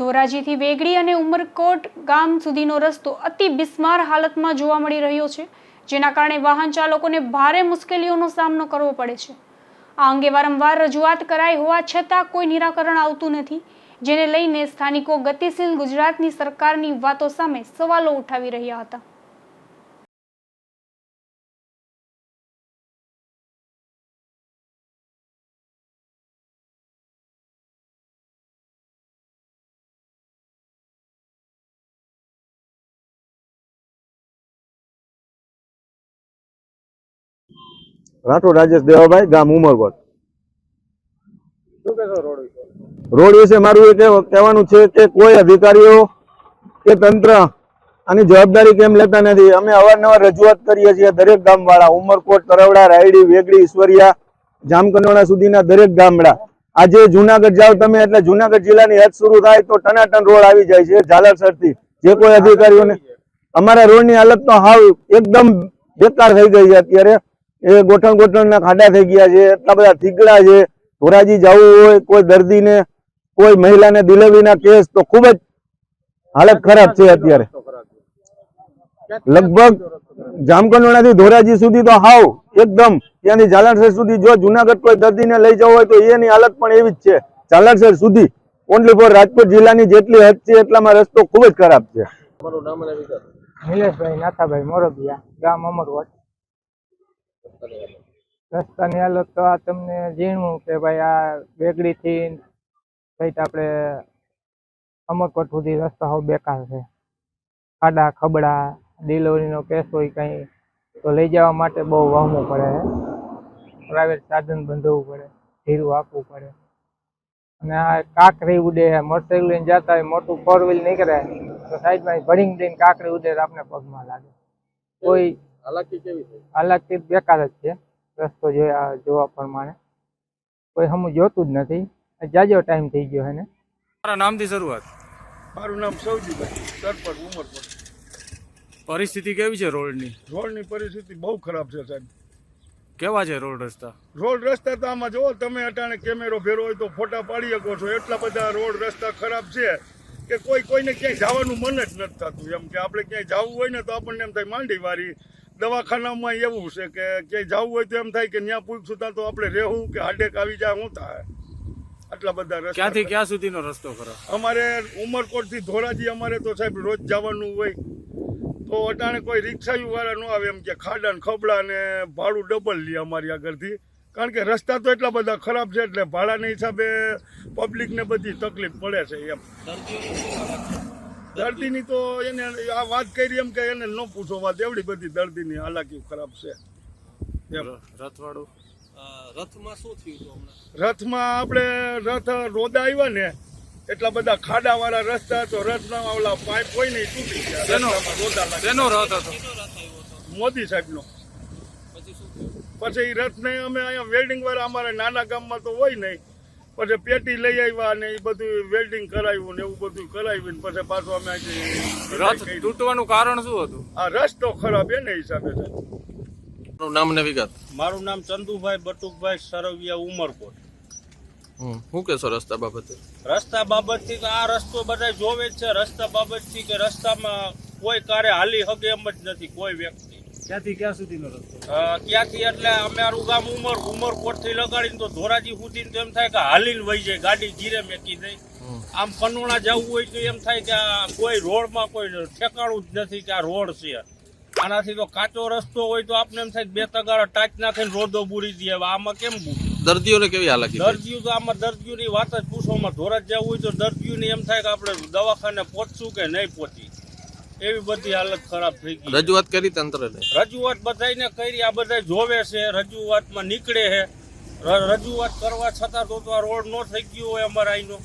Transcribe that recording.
ધોરાજીથી વેગડી અને ઉમરકોટ ગામ સુધીનો રસ્તો અતિ બિસ્માર હાલતમાં જોવા મળી રહ્યો છે, જેના કારણે વાહન ચાલકોને ભારે મુશ્કેલીઓનો સામનો કરવો પડે છે. આ અંગે વારંવાર રજૂઆત કરાઈ હોવા છતાં કોઈ નિરાકરણ આવતું નથી, જેને લઈને સ્થાનિકો ગતિશીલ ગુજરાતની સરકારની વાતો સામે સવાલો ઉઠાવી રહ્યા હતા. રાઠોડ રાજેશ દેવાભાઈ, ગામ ઉમરકોટ રોડ વિશે મારું એ કહેવાનું છે કે કોઈ અધિકારીઓ કે તંત્ર આની જવાબદારી કેમ લેતા નથી? અમે અવારનવાર રજૂઆત કરીએ છીએ દરેક ગામવાળા, ઉમરકોટ, તરવડા, રાયડી, વેગડી, ઈશ્વરિયા જામકંડોળા સુધીના દરેક ગામડા. આજે જુનાગઢ જાઓ તમે, એટલે જુનાગઢ જિલ્લાની હદ શરૂ થાય તો ટનાટન રોડ આવી જાય છે ઝાલરસરથી જે કોઈ અધિકારીઓને અમારા રોડની હાલત તો હાવ એકદમ બેકાર થઈ ગઈ છે અત્યારે. એ ગોઠણ ગોઠણના ખાડા થઈ ગયા છે એટલા બધા થીગડા છે. ધોરાજી જવું હોય કોઈ દર્દીને કોઈ મહિલાને ડિલિવરીના કેસ તો ખૂબ જ હાલત ખરાબ છે અત્યારે. લગભગ જામકંડોળાથી ધોરાજી સુધી તો હાવ એકદમ. ત્યાંથી જાલણસર સુધી જો જુનાગઢ કોઈ દર્દીને લઈ જવો હોય તો એની હાલત પણ એવી જ છે. જાલણસર સુધી. ઓનલી ફોર રાજકોટ જિલ્લાની જેટલી હદ છે એટલામાં રસ્તો ખૂબ જ ખરાબ છે. નિલેશભાઈ નાથાભાઈ મોરબિયા ગામ અમરવટ રસ્તાની હાલત તો આ તમને જીણવું કે ભાઈ આ બેગડીથી કંઈક આપણે અમરકોટ સુધી રસ્તા હોવ બેકાર છે. ખાડા, ખબડા, ડિલિવરીનો કેસ હોય કંઈ, તો લઈ જવા માટે બહુ વહમવું પડે પ્રાઇવેટ સાધન બંધવું પડે, ધીરું આપવું પડે. અને આ કાંકરી ઉડે મોટરસાઇકલ લઈને જતા હોય, મોટું ફોર વ્હીલ નીકળે, તો સાઈડમાં ભડીંગ દઈને કાંકરી ઉડે તો આપણે પગમાં લાગે. કોઈ હાલાકી કેવી છે હાલાકી બેકાર જ છે. રસ્તો જોયા જોવા પ્રમાણે. કોઈ હમું જોતું જ નથી. જાજો ટાઈમ થઈ ગયો એને મારા નામથી શરૂઆત. મારું નામ સૌજીભાઈ. સરપંચ ઉમરકોટ પરિસ્થિતિ કેવી છે રોડની? રોડની પરિસ્થિતિ બહુ ખરાબ છે સાહેબ. કેવા છે રોડ રસ્તા? રોડ રસ્તા તો આમાં જુઓ તમે અટાણે કેમેરો ફેરો હોય તો ફોટા પાડી શકો છો. એટલા બધા રોડ રસ્તા ખરાબ છે કે કોઈ કોઈને ક્યાંય જવાનું મન જ નથી થતું. એમ કે આપણે ક્યાંય જવું હોય ને તો આપણને એમ થાય માંડી વારી દવાખાનામાં એવું છે કે ક્યાંય જવું હોય તો એમ થાય કે ત્યાં પૂછશું ત્યાં તો આપણે રહેવું કે હાડેક આવી જાય હું થાય. આટલા બધા રસ્તા ક્યાંથી ક્યાં સુધીનો રસ્તો ખરાબ અમારે ઉમરકોટથી ધોરાજી અમારે તો સાહેબ રોજ જવાનું હોય. તો અટાણે કોઈ રિક્ષાયું વાળા ન આવે એમ કે ખાડા ને ખબડા ને ભાડું ડબલ લે અમારી આગળથી. કારણ કે રસ્તા તો એટલા બધા ખરાબ છે એટલે ભાડાના હિસાબે પબ્લિકને બધી તકલીફ પડે છે એમ. દર્દીની તો એને આ વાત કરી એમ કે એને ન પૂછો વાત. એવડી બધી દર્દીની હાલાકી ખરાબ છે. એમ. રથવાડું? રથમાં આપણે રથ રોદા આવ્યા ને એટલા બધા ખાડા વાળા રસ્તા તો રથના ઓલા પાઇપ હોય ને તૂટી ગયા. શેનો? રથ હતો? મોદી સાહેબનો. પછી એ રથને અમે અહીંયા વેલ્ડિંગ વાળા અમારા નાના ગામમાં તો હોય નહીં. પછી પેટી લઈ આવ્યા ને એ બધું વેલ્ડિંગ કરાવ્યું ને એવું બધું કરાવ્યું ને પછી પાછું અમે રથ તૂટવાનું કારણ શું હતું? આ રસ્તો ખરાબ એને હિસાબે છે. મારું નામ ને વિગત મારું નામ ચંદુભાઈ બટુકભાઈ સરવિયા ઉમરકોટ. શું કહેશો રસ્તા બાબતે? રસ્તા બાબતથી કે આ રસ્તો બધા જોવે જ છે. રસ્તા બાબતથી કે રસ્તામાં કોઈ કારે હાલી હગે એમ જ નથી. કોઈ વ્યક્તિ ક્યાંથી ક્યાં સુધીનો રસ્તો? અ, ક્યાંથી એટલે અમારું ગામ ઉમર ઉમરકોટથી લગાડીને તો ધોરાજી સુધીને તો એમ થાય કે હાલીને વહી જાય ગાડી જીરે મેકી દઈ આમ કનોણા જવું હોય તો એમ થાય કે આ કોઈ રોડમાં કોઈ ઠેકાણું જ નથી કે આ રોડ છે. આનાથી તો કાચો રસ્તો હોય તો આપણે એમ થાય કે બે તગારા ટાચ નાખીને રોદો બુરી દે. હવે આમાં કેમ દર્દીઓને કેવી હાલત દર્દીઓ તો આમાં દર્દીઓની વાત જ પૂછવામાં ધોરાજ જવું હોય તો દર્દીઓને એમ થાય કે આપણે દવાખાને પહોંચશું કે નહીં પહોંચી? એવી બધી હાલત ખરાબ થઈ ગઈ રજૂઆત કરી તંત્રને? રજૂઆત બધાને કરી આ બધા જોવે છે રજૂઆતમાં નીકળે છે. રજૂઆત કરવા છતાં તો તો આ રોડ નો થઈ ગયો હોય અમારા અહીંનો